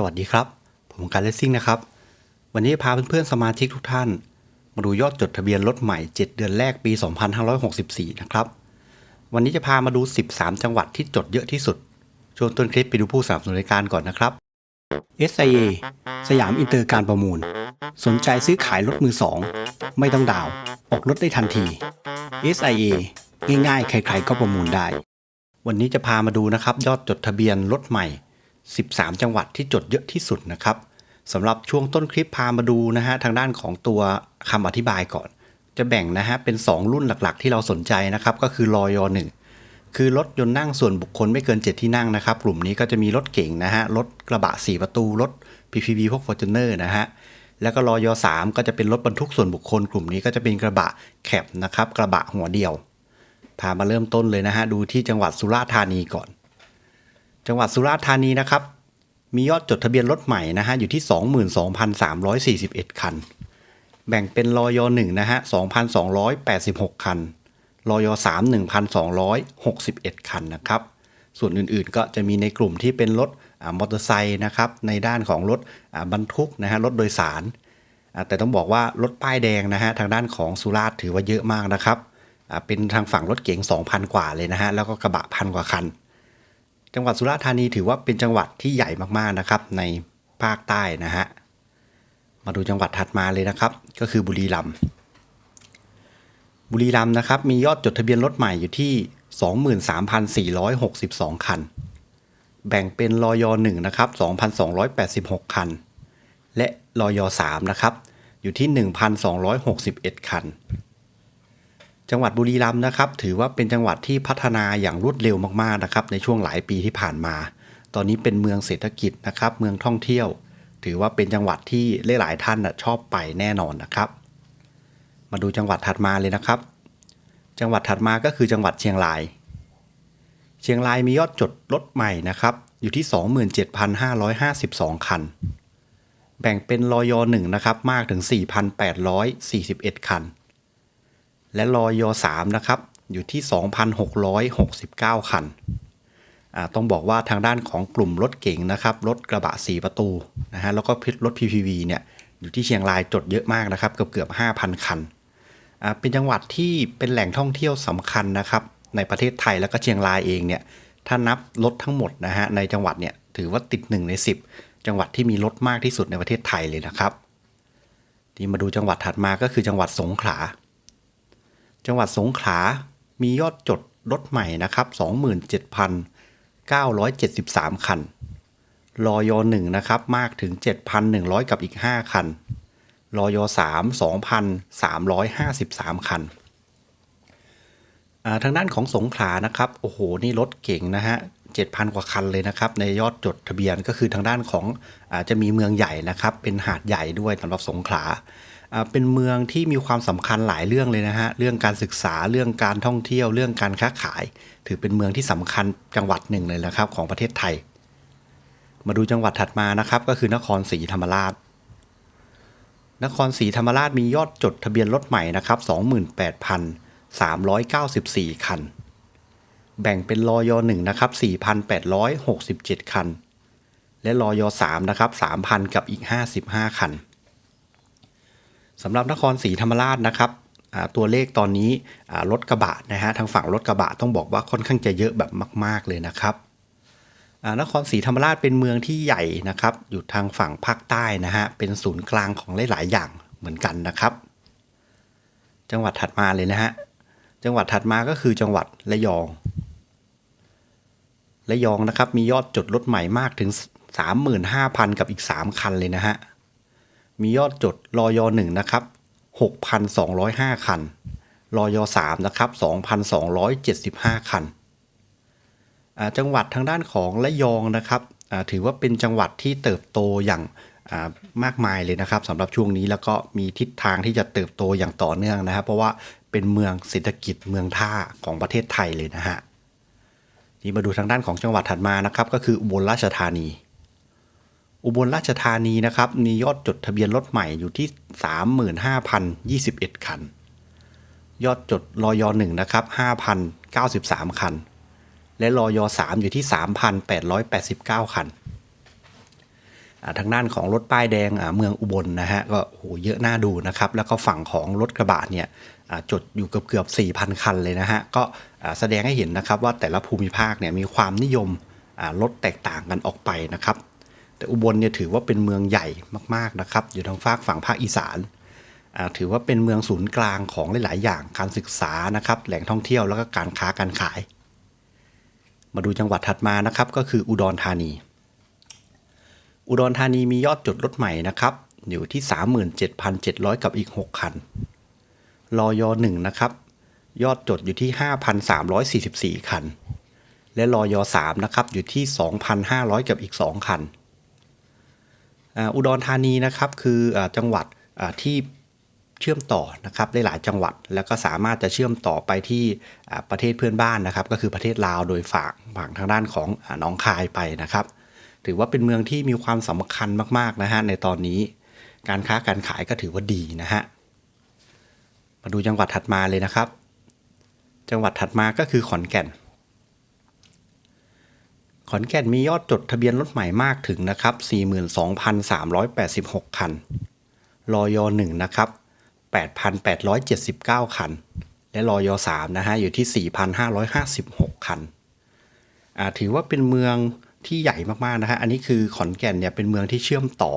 สวัสดีครับ ผมการเลสซิ่งนะครับ วันนี้พาเพื่อนๆสมาชิกทุกท่าน มาดูยอดจดทะเบียนรถใหม่ 7 เดือนแรกปี 2564 นะครับ วันนี้จะพามาดู 13 จังหวัดที่จดเยอะที่สุด ชวงต้นคลิปไปดูผู้สนับสนุนรายการก่อนนะครับ SIA สยามอินเตอร์การประมูล สนใจซื้อขายรถมือสองไม่ต้องดาวน์ออกรถได้ทันที SIA ง่ายๆ ใครๆก็ประมูลได้ วันนี้จะพามาดูนะครับยอดจดทะเบียนรถใหม่ 13 จังหวัดที่จดเยอะที่สุดนะครับสำหรับช่วงต้นคลิปพามาดูนะฮะทางด้านของตัวคำอธิบายก่อน จะแบ่งนะฮะเป็น 2 รุ่นหลักๆ ที่เราสนใจนะครับก็คือรอยหนึ่งคือรถยนต์นั่งส่วนบุคคลไม่เกิน 7 ที่นั่งนะครับ กลุ่มนี้ก็จะมีรถเก๋งนะฮะรถกระบะ 4 ประตู รถ PPV พวก Fortuner นะฮะแล้วก็รอย3ก็จะเป็นรถบรรทุกส่วนบุคคล กลุ่มนี้ก็จะเป็นกระบะแคบนะครับกระบะหัวเดียวพามาเริ่มต้นเลยนะฮะดูที่จังหวัดสุราษฎร์ธานีก่อน จังหวัดสุราษฎร์ธานีนะครับ มียอดจดทะเบียนรถใหม่นะฮะอยู่ที่ 22,341 คัน แบ่งเป็นรอย1นะฮะ 2,286 คันรอย3 1,261 คันนะครับ ส่วนอื่นๆก็จะมีในกลุ่มที่เป็นรถอ่ามอเตอร์ไซค์นะครับ ในด้านของรถอ่าบรรทุกนะฮะรถโดยสารอ่าแต่ต้องบอกว่ารถป้ายแดงนะฮะทางด้านของสุราษฎร์ถือว่าเยอะมากนะครับอ่าเป็นทางฝั่งรถเก๋ง2,000 กว่าเลยนะฮะแล้วก็กระบะพันกว่าคัน จังหวัดสุราษฎร์ธานีถือว่าเป็นจังหวัดที่ใหญ่มากๆนะครับ ในภาคใต้นะฮะ มาดูจังหวัดถัดมาเลยนะครับ ก็คือบุรีรัมย์ บุรีรัมย์นะครับมียอดจดทะเบียนรถใหม่อยู่ที่ 23,462 คัน แบ่งเป็นรอย1นะครับ 2,286 คัน และรอย3นะครับ อยู่ที่ 1,261 คัน จังหวัดบุรีรัมย์นะครับ ถือว่าเป็นจังหวัดที่พัฒนาอย่างรวดเร็วมากๆนะครับ ในช่วงหลายปีที่ผ่านมา ตอนนี้เป็นเมืองเศรษฐกิจนะครับ เมืองท่องเที่ยว ถือว่าเป็นจังหวัดที่หลายๆท่านชอบไปแน่นอนนะครับ มาดูจังหวัดถัดมาเลยนะครับ จังหวัดถัดมาก็คือจังหวัดเชียงราย เชียงรายมียอดจดรถใหม่นะครับ อยู่ที่ 27,552 คัน แบ่งเป็นรอยอ1นะครับ มากถึง 4,841 คัน และรอย3นะครับอยู่ที่ 2,669 คันอ่าต้องบอกว่าทางด้านของกลุ่มรถเก๋งนะครับ รถกระบะ 4 ประตูนะฮะแล้วก็รถ PPV เนี่ยอยู่ที่เชียงรายจดเยอะมากนะครับ เกือบเกือบ 5,000 คัน เป็นจังหวัดที่เป็นแหล่งท่องเที่ยวสำคัญนะครับ ในประเทศไทยแล้วก็เชียงรายเองเนี่ยถ้านับรถทั้งหมดนะฮะในจังหวัดเนี่ยถือว่าติด 1 ใน 10 จังหวัดที่มีรถมากที่สุดในประเทศไทยเลยนะครับ ที่มาดูจังหวัดถัดมาก็คือจังหวัดสงขลา จังหวัดสงขลา มียอดจดรถใหม่นะครับ 27,973 คัน รอย1นะครับ มากถึง 7,100 กับอีก 5 คัน รอย3 2,353 คันอ่าทางด้านของสงขลานะครับ โอ้โห นี่รถเก่งนะฮะ 7,000 กว่าคันเลยนะครับ ในยอดจดทะเบียนก็คือทางด้านของอาจจะมีเมืองใหญ่นะครับ เป็นหาดใหญ่ด้วยสำหรับสงขลา เป็นเมืองที่มีความสำคัญหลายเรื่องเลยนะฮะ เรื่องการศึกษา เรื่องการท่องเที่ยว เรื่องการค้าขาย ถือเป็นเมืองที่สำคัญจังหวัดหนึ่งเลยนะครับ ของประเทศไทย มาดูจังหวัดถัดมานะครับ ก็คือนครศรีธรรมราช นครศรีธรรมราชมียอดจดทะเบียนรถใหม่นะครับ28,394 คัน แบ่งเป็นรอย1นะครับ4,867 คัน และรอย3นะครับ3,000 กับอีก 55 คัน สำหรับนครศรีธรรมราชนะครับตัวเลขตอนนี้รถกระบะนะฮะทางฝั่งรถกระบะต้องบอกว่าค่อนข้างจะเยอะแบบมาก ๆเลยนะครับนครศรีธรรมราชเป็นเมืองที่ใหญ่นะครับ อยู่ทางฝั่งภาคใต้นะฮะเป็นศูนย์กลางของหลาย ๆ อย่างเหมือนกันนะครับ จังหวัดถัดมาเลยนะฮะจังหวัดถัดมาก็คือจังหวัดระยองระยองนะครับมียอดจดรถใหม่มากถึง 35,000 กับอีก 3 คันเลยนะฮะ มียอดจดรอย1นะครับ6,205 คันรอย3นะครับ2,275 คันอ่าจังหวัดทางด้านของระยองนะครับถือว่าเป็นจังหวัดที่เติบโตอย่างมากมายเลยนะครับสำหรับช่วงนี้แล้วก็มีทิศทางที่จะเติบโตอย่างต่อเนื่องนะครับ เพราะว่าเป็นเมืองเศรษฐกิจเมืองท่าของประเทศไทยเลยนะฮะนี่มาดูทางด้านของจังหวัดถัดมานะครับ ก็คืออุบลราชธานี อุบลราชธานีนะครับมียอดจดทะเบียนรถใหม่อยู่ที่ 35,021 คัน ยอดจดรอย1นะครับ5,093 คัน และรอย3อยู่ที่ 3,889 คันอ่าทางด้านของรถป้ายแดงอ่าเมืองอุบลนะฮะก็โหเยอะน่าดูนะครับ แล้วก็ฝั่งของรถกระบะเนี่ยจดอยู่เกือบเกือบ4,000 คันเลยนะฮะ ก็แสดงให้เห็นนะครับว่าแต่ละภูมิภาคเนี่ยมีความนิยมรถแตกต่างกันออกไปนะครับ แต่อุบลเนี่ยถือว่าเป็นเมืองใหญ่มากๆนะครับ อยู่ทางฝากฝั่งภาคอีสานถือว่าเป็นเมืองศูนย์กลางของหลาย ๆ อย่างการศึกษานะครับ แหล่งท่องเที่ยวแล้วก็การค้าการขาย มาดูจังหวัดถัดมานะครับก็คืออุดรธานี อุดรธานีมียอดจดรถใหม่นะครับอยู่ที่ 37,700 กับอีก 6 คันรอยอ1นะครับ ยอดจดอยู่ที่ 5,344 คัน และรอยอ3นะครับ อยู่ที่ 2,500 กับอีก 2 คัน อุดรธานีนะครับคือจังหวัดที่เชื่อมต่อนะครับได้หลายจังหวัด แล้วก็สามารถจะเชื่อมต่อไปที่ประเทศเพื่อนบ้านนะครับ ก็คือประเทศลาวโดยฝากฝั่งทางด้านของอาหนองคายไปนะครับ ถือว่าเป็นเมืองที่มีความสำคัญมากๆนะฮะในตอนนี้ การค้าการขายก็ถือว่าดีนะฮะมาดูจังหวัดถัดมาเลยนะครับ จังหวัดถัดมาก็คือขอนแก่น ขอนแก่นมียอดจดทะเบียนรถใหม่มากถึงนะครับ 42,386 คัน รอย1นะครับ 8,879 คัน และรอย3นะฮะอยู่ที่ 4,556 คัน ถือว่าเป็นเมืองที่ใหญ่มากๆนะฮะ อันนี้คือขอนแก่นเนี่ยเป็นเมืองที่เชื่อมต่อ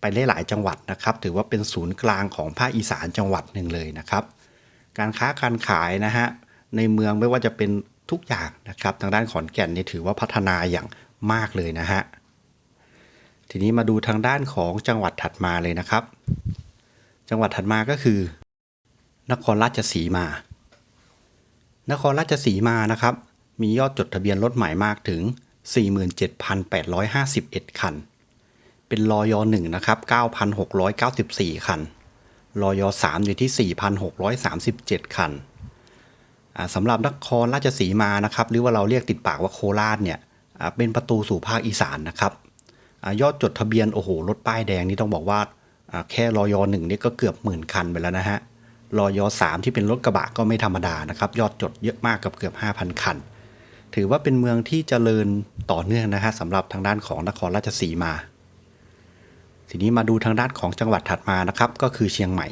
ไปได้หลายจังหวัดนะครับ ถือว่าเป็นศูนย์กลางของภาคอีสานจังหวัดหนึ่งเลยนะครับ การค้าการขายนะฮะในเมืองไม่ว่าจะเป็น ทุกอย่างนะครับทางด้านขอนแก่นนี่ถือว่าพัฒนาอย่างมากเลยนะฮะทีนี้มาดูทางด้านของจังหวัดถัดมาเลยนะครับ จังหวัดถัดมาก็คือ นครราชสีมา นครราชสีมานะครับ มียอดจดทะเบียนรถใหม่มากถึง 47,851 คัน เป็นรอย1นะครับ 9,694 คันรอย3อยู่ที่ 4,637 คันอ่า สำหรับนครราชสีมานะครับหรือว่าเราเรียกติดปากว่าโคราชเนี่ยเป็นประตูสู่ภาคอีสานนะครับอยอดจดทะเบียนโอ้โหรถป้ายแดงนี่ต้องบอกว่าแค่รอยหนึ่งนี่ก็เกือบหมื่นคันไปแล้วนะฮะรอยสามที่เป็นรถกระบะก็ไม่ธรรมดานะครับยอดจดเยอะมากกับเกือบ 5,000 คัน ถือว่าเป็นเมืองที่เจริญต่อเนื่องนะฮะสำหรับทางด้านของนครราชสีมา ทีนี้มาดูทางด้านของจังหวัดถัดมานะครับก็คือเชียงใหม่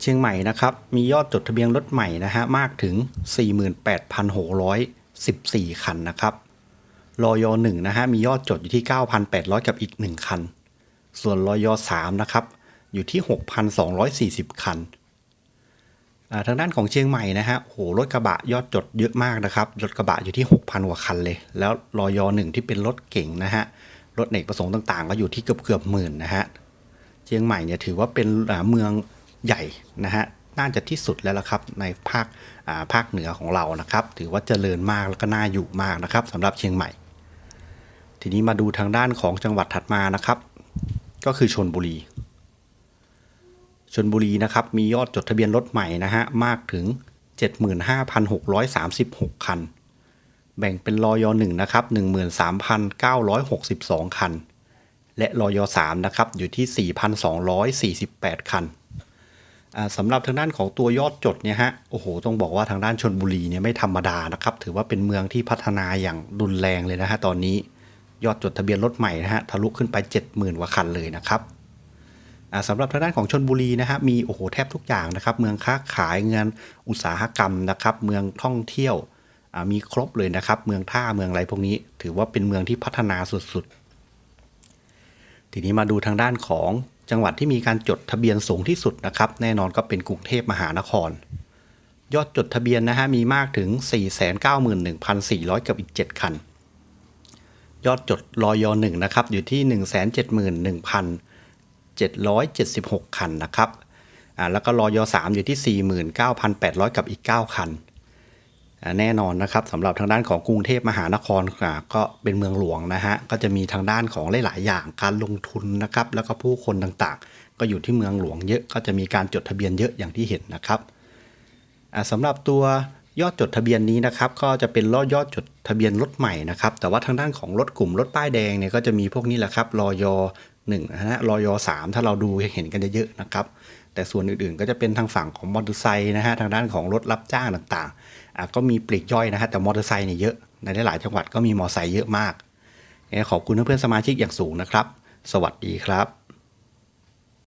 เชียงใหม่นะครับ มียอดจดทะเบียนรถใหม่นะฮะมากถึง 48,614 คันนะครับรอยหนึ่งนะฮะมียอดจดอยู่ที่ 9,800 กับอีก 1 คัน ส่วนรอย3นะครับอยู่ที่ 6,240 คันอ่าทางด้านของเชียงใหม่นะฮะโหรถกระบะยอดจดเยอะมากนะครับ รถกระบะอยู่ที่ 6,000กว่าคันเลย แล้วรอยหนึ่งที่เป็นรถเก่งนะฮะ รถเอกประสงค์ต่างๆ ก็อยู่ที่เกือบเกือบหมื่นนะฮะ เชียงใหม่เนี่ยถือว่าเป็นเมือง ใหญ่นะฮะน่าจะที่สุดแล้วละครับในภาคอ่าภาคเหนือของเรานะครับ ถือว่าเจริญมากแล้วก็น่าอยู่มากนะครับสำหรับเชียงใหม่ ทีนี้มาดูทางด้านของจังหวัดถัดมานะครับ ก็คือชนบุรีชนบุรีนะครับมียอดจดทะเบียนรถใหม่นะฮะมากถึง 75,636 คัน แบ่งเป็นรอยหนึ่งนะครับ13,962 คัน และรอย3นะครับอยู่ที่ 4,248 คันอ่า สำหรับทางด้านของตัวยอดจดเนี่ยฮะโอ้โหต้องบอกว่าทางด้านชนบุรีเนี่ยไม่ธรรมดานะครับ ถือว่าเป็นเมืองที่พัฒนาอย่างรุนแรงเลยนะฮะตอนนี้ยอดจดทะเบียนรถใหม่นะฮะทะลุขึ้นไป 70,000กว่าคันเลยนะครับสำหรับทางด้านของชนบุรีนะฮะมีโอ้โหแทบทุกอย่างนะครับ เมืองค้าขายเงินอุตสาหกรรมนะครับ เมืองท่องเที่ยวมีครบเลยนะครับ เมืองท่าเมืองอะไรพวกนี้ ถือว่าเป็นเมืองที่พัฒนาสุดๆ ทีนี้มาดูทางด้านของ จังหวัดที่มีการจดทะเบียนสูงที่สุดนะครับ แน่นอนก็เป็นกรุงเทพมหานคร ยอดจดทะเบียนนะฮะมีมากถึง 491,400 กับอีก 7 คัน ยอดจดรอยหนึ่งนะครับอยู่ที่ 171,776 คันนะครับอ่าแล้วก็รอย3อยู่ที่ 49,800 กับอีก 9 คัน แน่นอนนะครับสำหรับทางด้านของกรุงเทพมหานครก็เป็นเมืองหลวงนะฮะก็จะมีทางด้านของหลาย ๆ อย่างการลงทุนนะครับแล้วก็ผู้คนต่างๆ ก็อยู่ที่เมืองหลวงเยอะก็จะมีการจดทะเบียนเยอะอย่างที่เห็นนะครับอ่าสำหรับตัวยอดจดทะเบียนนี้นะครับก็จะเป็นรอดยอดจดทะเบียนรถใหม่นะครับแต่ว่าทางด้านของรถกลุ่มรถป้ายแดงเนี่ยก็จะมีพวกนี้แหละครับรอยหนึ่งนะฮะรอยสามถ้าเราดูเห็นกันเยอะๆนะครับแต่ส่วนอื่นๆ ก็จะเป็นทางฝั่งของมอเตอร์ไซค์นะฮะทางด้านของรถรับจ้างต่างๆ ก็มีปลีกย่อยนะฮะแต่มอเตอร์ไซค์เนี่ยเยอะ ในหลายจังหวัดก็มีมอเตอร์ไซค์เยอะมากขอบคุณเพื่อนๆสมาชิกอย่างสูงนะครับ สวัสดีครับ